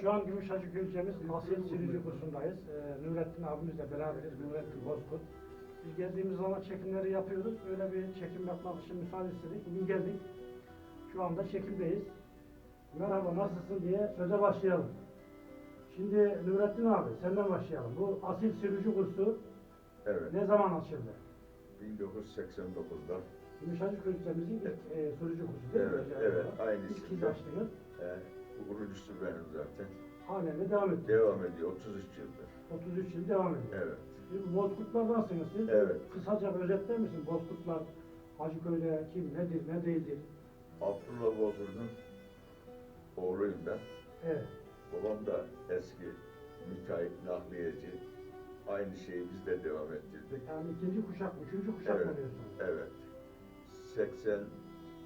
Evet şu an Gümüşhacık ilçemiz Asil Sürücü kursundayız. Ee, Nurettin abimizle beraberiz. Nurettin Bozkurt. Biz geldiğimiz zaman çekimleri yapıyoruz. Öyle bir çekim yapmak için müsaade istedik. Bugün geldik. Şu anda çekimdeyiz. Merhaba nasılsın diye söze başlayalım. Şimdi Nurettin abi senden başlayalım. Bu Asil Sürücü kursu Evet. ne zaman açıldı? 1989'da Gümüşhacık ilçemizin ilk e, sürücü kursu değil mi? Evet, Özel evet, aynısı. İlk kez açtınız. e, kurucusu benim zaten. Halen de devam ediyor. Devam ediyor 33 yıldır. 33 yıl devam ediyor. Evet. Şimdi Bozkurtlardansınız siz. Evet. Kısaca özetler misin? Bozkurtlar Hacıköy'de kim, nedir, ne değildir? Abdullah Bozur'un oğluyum ben. Evet. Babam da eski müteahhit, nakliyeci. Aynı şeyi biz de devam ettirdik. Yani ikinci kuşak, üçüncü kuşak mı Evet. diyorsunuz? Evet. 80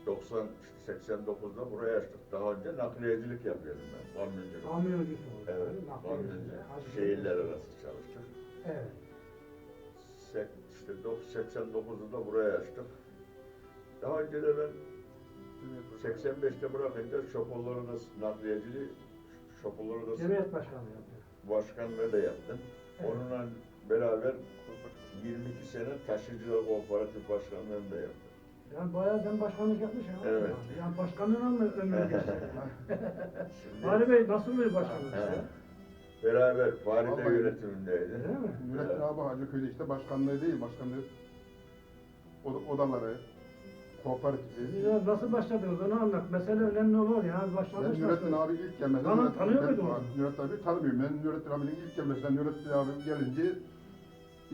90 89'da buraya açtık. Daha önce nakliyecilik yapıyordum ben. Kamyonculuk. Kamyoncusunuz. Evet. yani, nakliye Kamyoncu. üzerine, Hacıköy. Şehirler arası çalıştık. Evet. Sek- işte dok- 89'da da buraya açtık. Daha önce de ben 85'te bırakınca odası nakliyeciliği şoförler odası Cemiyet başkanı yapıyor. başkanlığı da yaptım. Evet. Onunla beraber 22 sene taşıyıcılar kooperatif başkanlığını da yaptım. Yani bayağı sen başkanlık yapmışsın. ha? Evet. Yani başkanlığına mı ömür geçti? Şimdi Fahri Bey nasıl bir başkanlık size? beraber Faride Vallahi- yönetimindeydi. Değil mi? Nurettin abi Hacıköy'de işte başkanlığı değil, başkanlığı oda- odaları, kooperatifi. Ya nasıl başladınız onu anlat. Mesele önemli olur ya. Ben Nurettin nasıl? abi ilk gelmeden... Nurettin- tanıyor muydun onu? Nurettin abi tanımıyorum. Ben Nurettin abinin ilk gelmesinden Nurettin abi gelince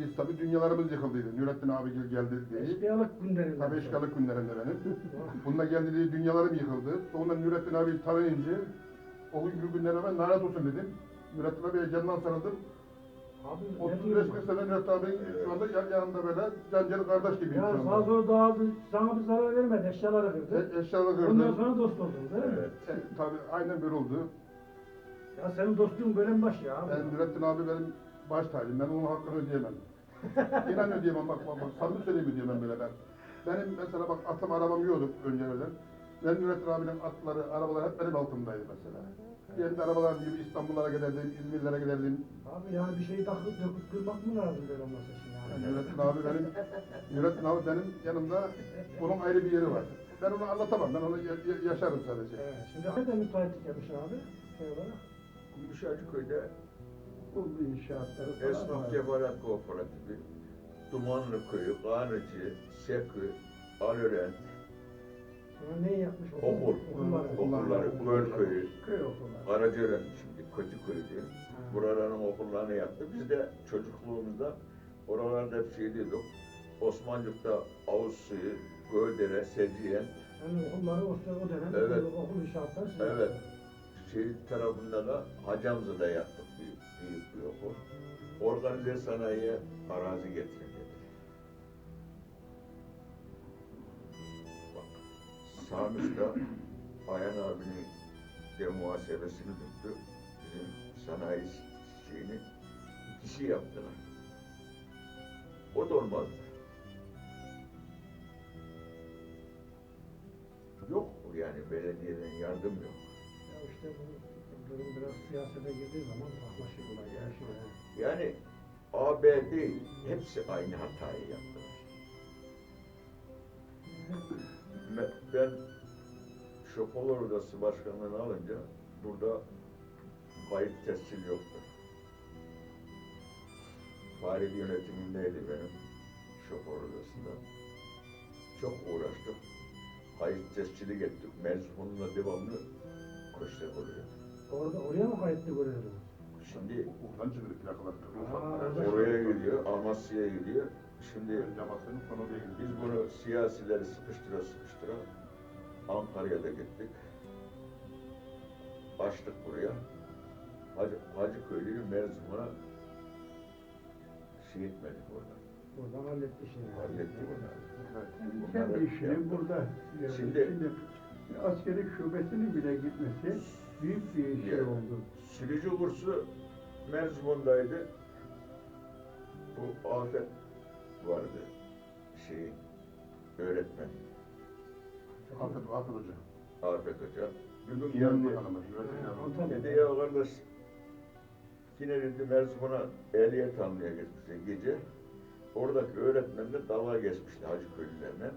biz tabii dünyalarımız yıkıldıydı. Nurettin abi gel- geldi diye. Eşkıyalık günlerinde. Tabii eşkalık günlerinde benim. Bununla geldi diye dünyalarım yıkıldı. Sonra Nurettin abi tanıyınca o günkü günlerime ben lanet olsun dedim. Nurettin abiye canından sarıldım. Abi ne 35 diyorsun? 40 sene Nurettin abinin şu anda yan- yanında böyle can kardeş gibiyim Ya anda. sağa sola dağıldı, sana bir zarar vermedi, eşyaları kırdı. E, eşyaları kırdı. Ondan sonra dost oldun değil mi? Evet. E, tabii aynen böyle oldu. Ya senin dostluğun böyle baş ya. Ben Nurettin abi benim baş tacım. Ben onun hakkını ödeyemem. İnan ödeyemem bak bak bak. Samimi söyleyeyim ödeyemem böyle ben. Benim mesela bak atım arabam yoktu önceden. Ben Nurettin abinin atları, arabalar hep benim altımdaydı mesela. Kendi arabalarım gibi İstanbullara giderdim, İzmirlere giderdim. Abi yani bir şeyi takıp döküp kırmak mı lazım böyle olması için Yani? Nurettin abi benim, Nurettin abi benim yanımda onun ayrı bir yeri var. Ben onu anlatamam, ben onu ya- ya- yaşarım sadece. Evet. Şimdi nerede müteahhitlik yapmışsın abi? Şey olarak. Gümüşhacıköy'de Bu inşaatları falan Esnaf. Kefalet Kooperatifi, Dumanlı Köyü, Kanıcı, Sekü, Alören, neyi yapmış? Okul, Okulları. okulları, Göl Köyü, Köy okulları. Karacören şimdi Kötüköy diye. Ha. Buraların okullarını yaptı. Biz de çocukluğumuzda oralarda hep şey diyorduk. Osmancık'ta Avuz Suyu, Göldere, Seciyen, Yani okulları o, o dönem Evet. okul inşaatları siz evet. Şey tarafında da Hacamzı'da yaptık büyük, büyük bir okul. Organize sanayiye arazi getirin. Bak, Sami Usta Ayhan abinin de muhasebesini tuttu. Bizim sanayi şeyini ikisi yaptılar. O da olmazdı. Yok yani belediyeden yardım yok. İşte bu durum biraz siyasete girdiği zaman tahmaşık olay ya. Şimdi. Yani A, B değil, hepsi aynı hatayı yaptılar. Ben Şoförler Odası Başkanlığı'nı alınca burada kayıt tescil yoktu. Fahri yönetimindeydi benim şoför odasında. Çok uğraştık. Kayıt tescili gettik. Mezunla devamlı koştak oluyor. Orada, oraya mı kayıtlı görüyordunuz? Şimdi Oradan çıkıyor plakalar. Aa, oraya gidiyor, Amasya'ya gidiyor. Şimdi Önce basının sonra oraya gidiyor. Biz bunu siyasileri sıkıştıra sıkıştıra Ankara'ya da gittik. Açtık buraya. Hacı, Hacı Köylü'yü Merzum'a şey etmedik orada. Buradan halletti şimdi. Hallettik. Kendi Bunları işini yaptık. burada. Şimdi- Şimdi, askeri şubesinin bile gitmesi büyük bir şey Ya. oldu. Sürücü kursu Merzum'undaydı. Bu Afet vardı. Şey, öğretmen. Afet, Afet Hoca. Afet Hoca. Bir gün hanımı. Antalya. Dedi ya kardeş yine dedi Merzifon'a ehliyet almaya gitmişti gece. Oradaki öğretmenle dalga geçmişti Hacı Köylülerine.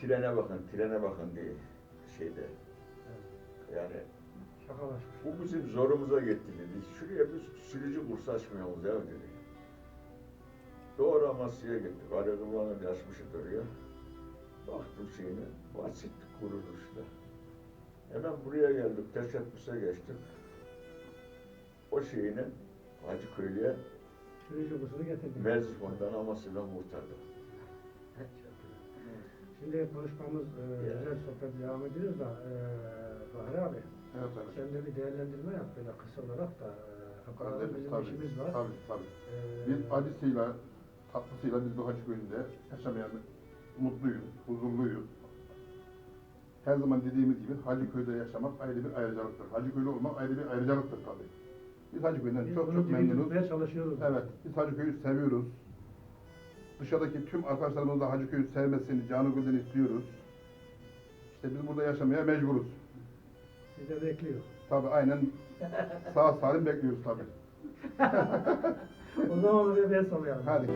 Trene bakın, trene bakın diye şeyde. Yani bu bizim zorumuza gitti dedi. Şuraya bir sürücü kursu açmayalım ya dedi. Doğru Amasya'ya gittik. Arıgıvanı açmışız oraya. Baktım şeyine, basit kuruluşta. Hemen buraya geldik, teşebbüse geçtik. O şeyini Hacı Köylü'ye. Merzifon'dan Amasya'dan kurtardık. Şimdi konuşmamız e, güzel sohbet devam ediyoruz da e, Fahri abi Evet abi. sen de bir değerlendirme yap böyle kısa olarak da e, hakikaten bizim tabii, işimiz var. tabii, tabii. E, Biz acısıyla, tatlısıyla biz bu Hacı Köyü'nde yaşamaya mutluyuz, huzurluyuz. Her zaman dediğimiz gibi Hacı Köy'de yaşamak ayrı bir ayrıcalıktır. Hacı Köylü olmak ayrı bir ayrıcalıktır tabii. Biz Hacı Köy'den biz çok bunu çok memnunuz. getirmeye çalışıyoruz. Evet, biz Hacı Köy'ü seviyoruz. Dışarıdaki tüm arkadaşlarımız da Hacı Köy'ü sevmesini, canı gönülden istiyoruz. İşte biz burada yaşamaya mecburuz. Siz de bekliyor. Tabii aynen sağ salim bekliyoruz tabii. o zaman oraya ben soruyorum. Hadi.